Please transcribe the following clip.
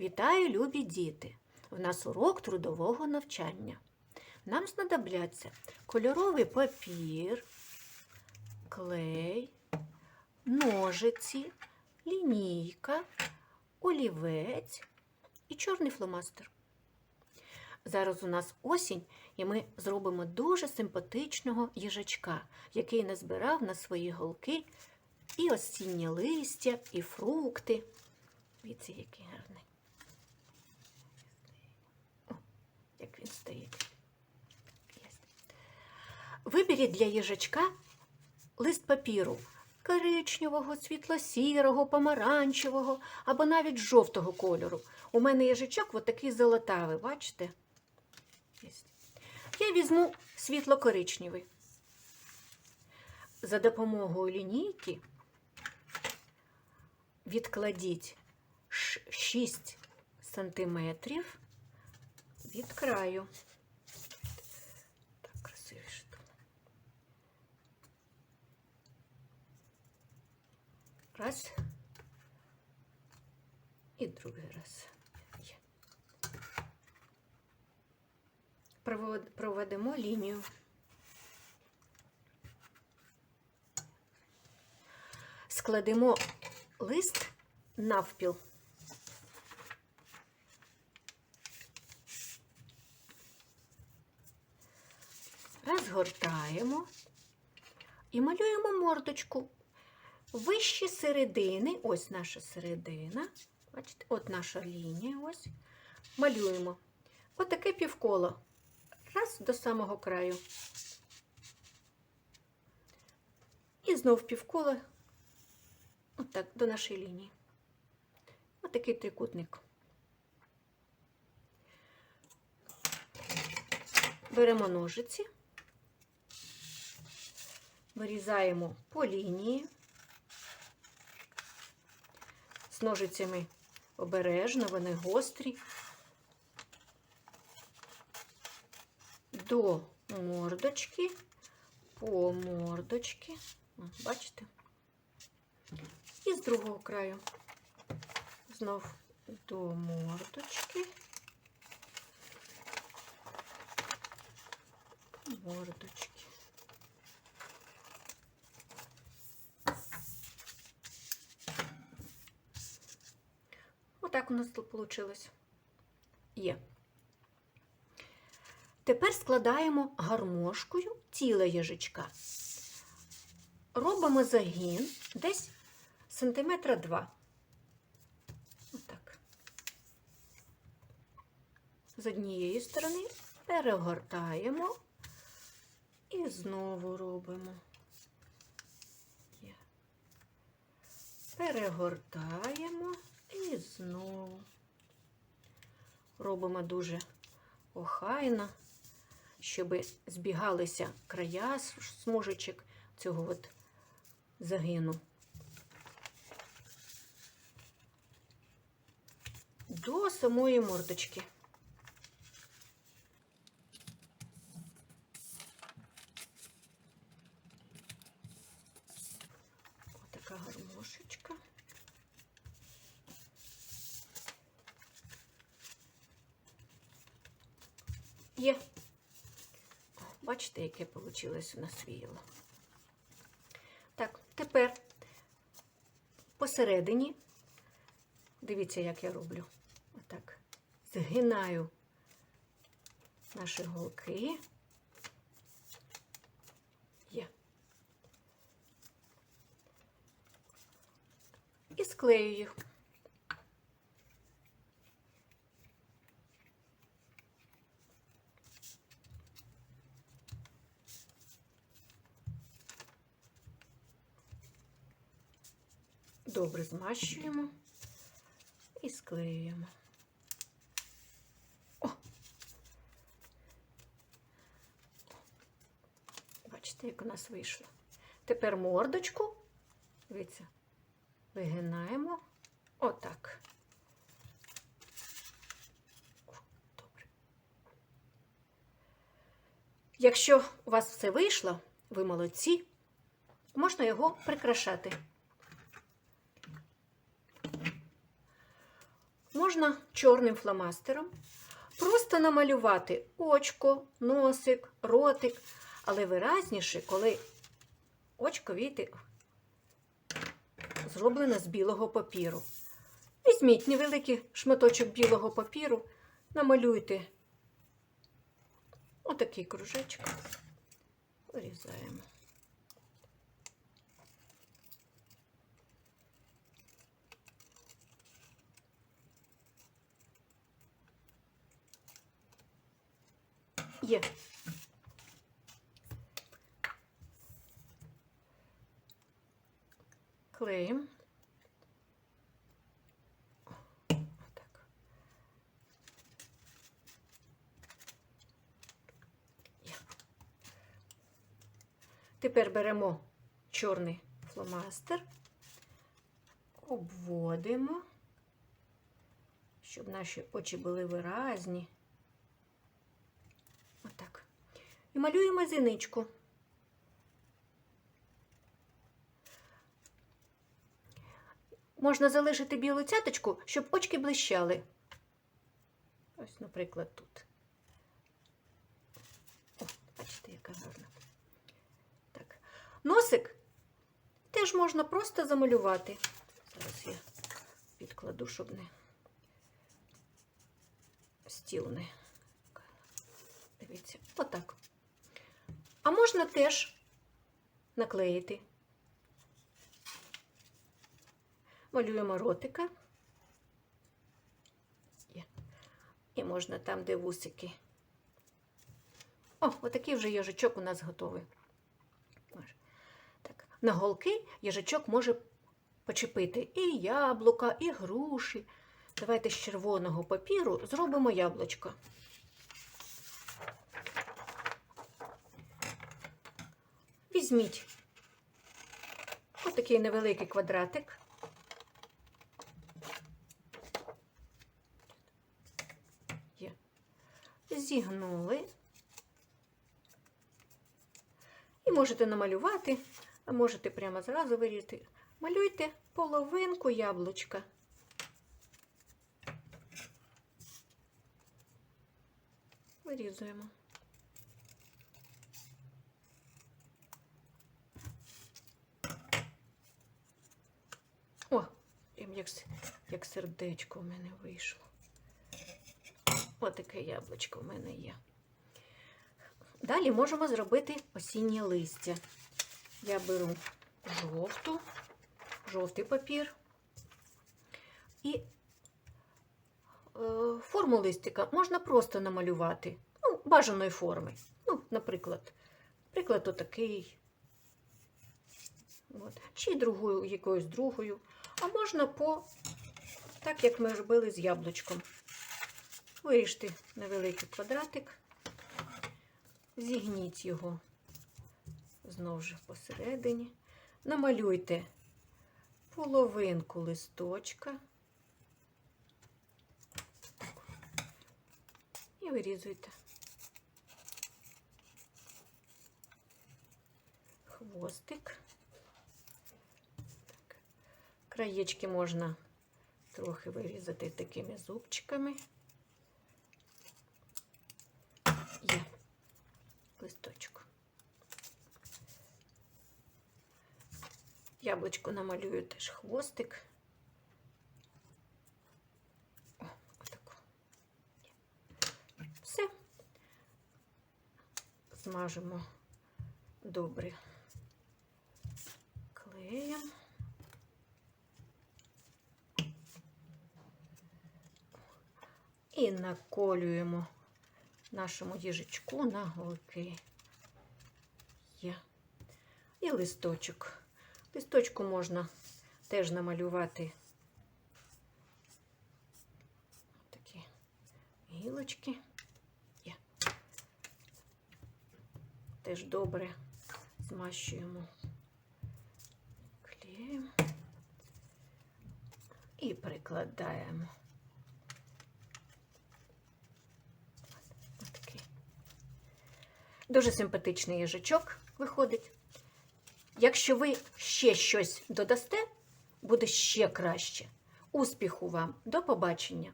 Вітаю, любі діти! В нас урок трудового навчання. Нам знадобляться кольоровий папір, клей, ножиці, лінійка, олівець і чорний фломастер. Зараз у нас осінь, і ми зробимо дуже симпатичного їжачка, який назбирав на свої голки і осіннє листя, і фрукти. Дивіться, який гарний. О, як він стоїть. Виберіть для їжачка лист папіру коричневого, світло-сірого, помаранчевого або навіть жовтого кольору. У мене їжачок отакий золотавий, бачите? Я візьму світло-коричневий. За допомогою лінійки відкладіть 6 сантиметрів від краю. Так, красивіше. Раз. І другий раз. Проведемо лінію. Складемо лист навпіл. Розгортаємо і малюємо мордочку. Вище середини, ось наша середина. Бачите, от наша лінія. Ось. Малюємо. Отаке півколо. Раз до самого краю. І знов півкола Отак, до нашої лінії. Отакий трикутник. Беремо ножиці, вирізаємо по лінії. З ножицями обережно, вони гострі. До мордочки, по мордочки. Бачите? І з другого краю знов до мордочки, мордочки. У нас тут вийшло. Є. Тепер складаємо гармошкою тіло їжачка. Робимо загін десь сантиметра два. Отак. З однієї сторони перегортаємо і знову робимо. Перегортаємо і знову. Робимо дуже охайно, щоб збігалися края смужечок цього от загину. до самої мордочки. Є. Бачите, яке вийшло у нас віяло. Так, тепер посередині, дивіться, як я роблю. Отак, згинаю наші голки. Є. І склею їх. Добре змащуємо і склеюємо. О! Бачите, як у нас вийшло. Тепер мордочку, дивіться, вигинаємо отак. Добре. Якщо у вас все вийшло, ви молодці, можна його прикрашати. Можна чорним фломастером просто намалювати очко, носик, ротик, але виразніше, коли очко війти зроблене з білого папіру. Візьміть невеликий шматочок білого папіру, намалюйте отакий кружечок, вирізаємо. Є. Клеїмо. Отак. Є. Тепер беремо чорний фломастер, обводимо, щоб наші очі були виразні. Отак. І малюємо зіничку. Можна залишити білу цяточку, щоб очки блищали. Ось, наприклад, тут. О, бачите, яка гарна. Так. Носик теж можна просто замалювати. Зараз я підкладу, щоб не стіл не. Дивіться, отак. А можна теж наклеїти. Малюємо ротика. І можна там, де вусики. О, отакий вже їжачок у нас готовий. Так. На голки їжачок може почепити і яблука, і груші. Давайте з червоного папіру зробимо яблучко. Візьміть отакий невеликий квадратик. Зігнули. І можете намалювати, а можете прямо зразу вирізати. Малюйте половинку яблучка. Вирізуємо. О, прям як, як сердечко в мене вийшло. Отаке яблучко в мене є. Далі можемо зробити осіннє листя. Я беру жовту, жовтий папір і е, форму листика можна просто намалювати. Ну, бажаної форми. Ну, наприклад, наприклад, отакий. От. Чи другою, якоюсь другою. А можна по, так як ми робили з яблучком. Виріжте невеликий квадратик, зігніть його знову ж посередині. Намалюйте половинку листочка і вирізуйте. Хвостик. Краєчки можна трохи вирізати такими зубчиками. Є листочок. Яблучко намалюю теж хвостик. О, отако. Все. Змажемо добре клеєм. І наколюємо нашому їжачку на голки. Є. І листочок. Листочку можна теж намалювати такі гілочки. Є. Теж добре змащуємо клеєм і прикладаємо. Отакий. Дуже симпатичний їжачок виходить. Якщо ви ще щось додасте, буде ще краще. Успіху вам! До побачення!